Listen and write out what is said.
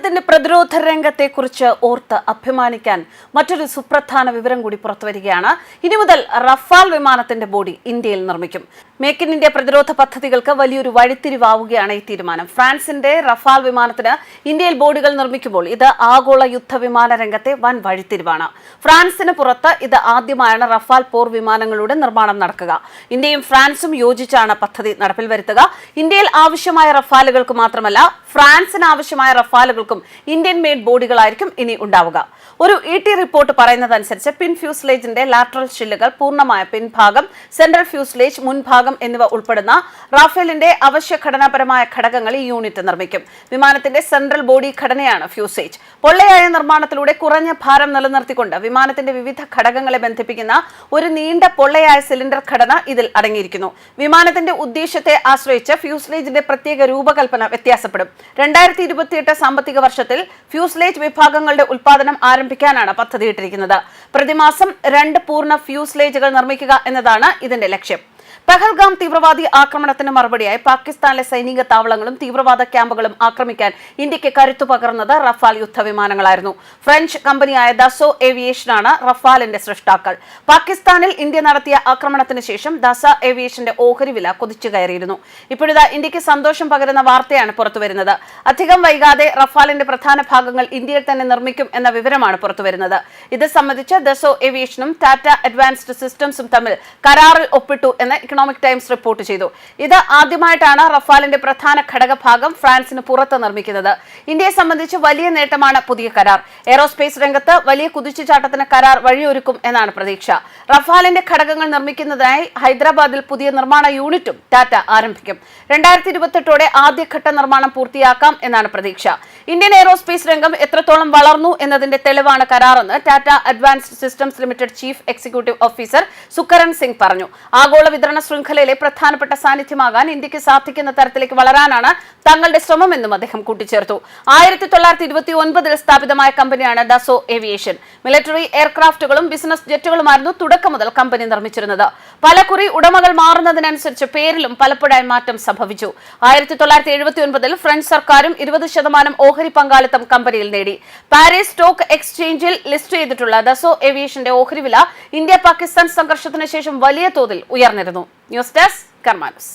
രാജ്യത്തിന്റെ പ്രതിരോധ രംഗത്തെക്കുറിച്ച് ഓർത്ത് അഭിമാനിക്കാൻ മറ്റൊരു സുപ്രധാന വിവരം കൂടി പുറത്തുവരികയാണ്. ഇനി മുതൽ റഫാൽ വിമാനത്തിന്റെ ബോഡി ഇന്ത്യയിൽ നിർമ്മിക്കും. മേക്ക് ഇൻ ഇന്ത്യ പ്രതിരോധ പദ്ധതികൾക്ക് വലിയൊരു വഴിത്തിരിവാവുകയാണ് ഈ തീരുമാനം. ഫ്രാൻസിന്റെ റഫാൽ വിമാനത്തിന് ഇന്ത്യയിൽ ബോർഡുകൾ നിർമ്മിക്കുമ്പോൾ ഇത് ആഗോള യുദ്ധവിമാന രംഗത്തെ വൻ വഴിത്തിരിവാണ്. ഫ്രാൻസിന് പുറത്ത് ഇത് ആദ്യമായാണ് റഫാൽ പോർ വിമാനങ്ങളുടെ നിർമ്മാണം നടക്കുക. ഇന്ത്യയും ഫ്രാൻസും യോജിച്ചാണ് പദ്ധതി നടപ്പിൽ വരുത്തുക. ഇന്ത്യയിൽ ആവശ്യമായ റഫാലുകൾക്ക് മാത്രമല്ല ഫ്രാൻസിന് ആവശ്യമായ റഫാലുകൾക്കും ഇന്ത്യൻ മെയ്ഡ് ബോഡികളായിരിക്കും ഇനി ഉണ്ടാവുക. ഒരു ഇ ടി റിപ്പോർട്ട് പറയുന്നതനുസരിച്ച് പിൻ ഫ്യൂസ്ലേജിന്റെ ലാറ്ററൽ ഷില്ലുകൾ പൂർണമായ പിൻഭാഗം സെൻട്രൽ ഫ്യൂസ്ലേജ് മുൻഭാഗം എന്നിവ ഉൾപ്പെടുന്ന റാഫേലിന്റെ അവശ്യ ഘടനാപരമായ ഘടകങ്ങൾ ഈ യൂണിറ്റ് നിർമ്മിക്കും. വിമാനത്തിന്റെ സെൻട്രൽ ബോഡി ഘടനയാണ് ഫ്യൂസേജ്. പൊള്ളയായ നിർമ്മാണത്തിലൂടെ കുറഞ്ഞ ഭാരം നിലനിർത്തിക്കൊണ്ട് വിമാനത്തിന്റെ വിവിധ ഘടകങ്ങളെ ബന്ധിപ്പിക്കുന്ന ഒരു നീണ്ട പൊള്ളയായ സിലിണ്ടർ ഘടന ഇതിൽ അടങ്ങിയിരിക്കുന്നു. വിമാനത്തിന്റെ ഉദ്ദേശത്തെ ആശ്രയിച്ച് ഫ്യൂസ്ലേജിന്റെ പ്രത്യേക രൂപകൽപ്പന വ്യത്യാസപ്പെടും. രണ്ടായിരത്തി ഇരുപത്തിയെട്ട് സാമ്പത്തിക വർഷത്തിൽ ഫ്യൂസ്ലേജ് വിഭാഗങ്ങളുടെ ഉൽപാദനം ആരംഭിക്കാനാണ് പദ്ധതിയിട്ടിരിക്കുന്നത്. പ്രതിമാസം രണ്ട് പൂർണ ഫ്യൂസ്ലേജുകൾ നിർമ്മിക്കുക എന്നതാണ് ഇതിന്റെ ലക്ഷ്യം. പഹൽഗാം തീവ്രവാദി ആക്രമണത്തിന് മറുപടിയായി പാകിസ്ഥാനിലെ സൈനിക താവളങ്ങളും തീവ്രവാദ ക്യാമ്പുകളും ആക്രമിക്കാൻ ഇന്ത്യയ്ക്ക് കരുത്തു പകർന്നത് റഫാൽ യുദ്ധവിമാനങ്ങളായിരുന്നു. ഫ്രഞ്ച് കമ്പനിയായ ദസോ ഏവിയേഷനാണ് റഫാലിന്റെ സൃഷ്ടാക്കൾ. പാകിസ്ഥാനിൽ ഇന്ത്യ നടത്തിയ ആക്രമണത്തിന് ശേഷം ദസ ഏവിയേഷന്റെ ഓഹരി വില കുതിച്ചു കയറിയിരുന്നു. ഇപ്പോഴിതാ ഇന്ത്യയ്ക്ക് സന്തോഷം പകരുന്ന വാർത്തയാണ് പുറത്തുവരുന്നത്. അധികം വൈകാതെ റഫാലിന്റെ പ്രധാന ഭാഗങ്ങൾ ഇന്ത്യയിൽ തന്നെ നിർമ്മിക്കും എന്ന വിവരമാണ് പുറത്തുവരുന്നത്. ഇത് സംബന്ധിച്ച് ദസോ ഏവിയേഷനും ടാറ്റ അഡ്വാൻസ്ഡ് സിസ്റ്റംസും തമ്മിൽ കരാറിൽ ഒപ്പിട്ടു എന്ന് ഇക്കണോമിക് ടൈംസ് റിപ്പോർട്ട് ചെയ്തു. ഇത് ആദ്യമായിട്ടാണ് റഫാലിന്റെ പ്രധാന ഘടകഭാഗം ഫ്രാൻസിന് പുറത്ത് നിർമ്മിക്കുന്നത്. ഇന്ത്യയെ സംബന്ധിച്ച് വലിയ നേട്ടമാണ് പുതിയ കരാർ. എയറോസ്പേസ് രംഗത്ത് വലിയ കുതിച്ചുചാട്ടത്തിന് കരാർ വഴിയൊരുക്കും എന്നാണ് പ്രതീക്ഷ. റഫാലിന്റെ ഘടകങ്ങൾ നിർമ്മിക്കുന്നതിനായി ഹൈദരാബാദിൽ പുതിയ നിർമ്മാണ യൂണിറ്റും ടാറ്റ ആരംഭിക്കും. രണ്ടായിരത്തി ഇരുപത്തെട്ടോടെ ആദ്യഘട്ട നിർമ്മാണം പൂർത്തിയാക്കാം എന്നാണ് പ്രതീക്ഷ. ഇന്ത്യൻ എയറോസ്പേസ് രംഗം എത്രത്തോളം വളർന്നു എന്നതിന്റെ തെളിവാണ് കരാറെന്ന് Tata advanced systems limited chief executive officer Sukaran Singh പറഞ്ഞു. ആഗോള വിതരണ ശൃംഖലയിലെ പ്രധാനപ്പെട്ട സാന്നിധ്യമാകാൻ ഇന്ത്യയ്ക്ക് സാധിക്കുന്ന തരത്തിലേക്ക് വളരാനാണ് തങ്ങളുടെ ശ്രമമെന്നും അദ്ദേഹം കൂട്ടിച്ചേർത്തു. ആയിരത്തി തൊള്ളായിരത്തി ഇരുപത്തി ഒൻപതിൽ സ്ഥാപിതമായ കമ്പനിയാണ് ഡസോ ഏവിയേഷൻ. മിലിറ്ററി എയർക്രാഫ്റ്റുകളും ബിസിനസ് ജെറ്റുകളുമായിരുന്നു തുടക്കം മുതൽ കമ്പനി നിർമ്മിച്ചിരുന്നത്. പലകുറി ഉടമകൾ മാറുന്നതിനനുസരിച്ച് പേരിലും പലപ്പോഴായി മാറ്റം സംഭവിച്ചു. ആയിരത്തി തൊള്ളായിരത്തി എഴുപത്തി ഒൻപതിൽ ഫ്രഞ്ച് സർക്കാരും ഇരുപത് ശതമാനം ഓഹരി പങ്കാളിത്തം കമ്പനിയിൽ നേടി. പാരീസ് സ്റ്റോക്ക് എക്സ്ചേഞ്ചിൽ ലിസ്റ്റ് ചെയ്തിട്ടുള്ള ദസോ ഏവിയേഷന്റെ ഓഹരി വില ഇന്ത്യ പാകിസ്ഥാൻ സംഘർഷത്തിന് ശേഷം വലിയ തോതിൽ ഉയർന്നിരുന്നു. News desk കർമാനസ്.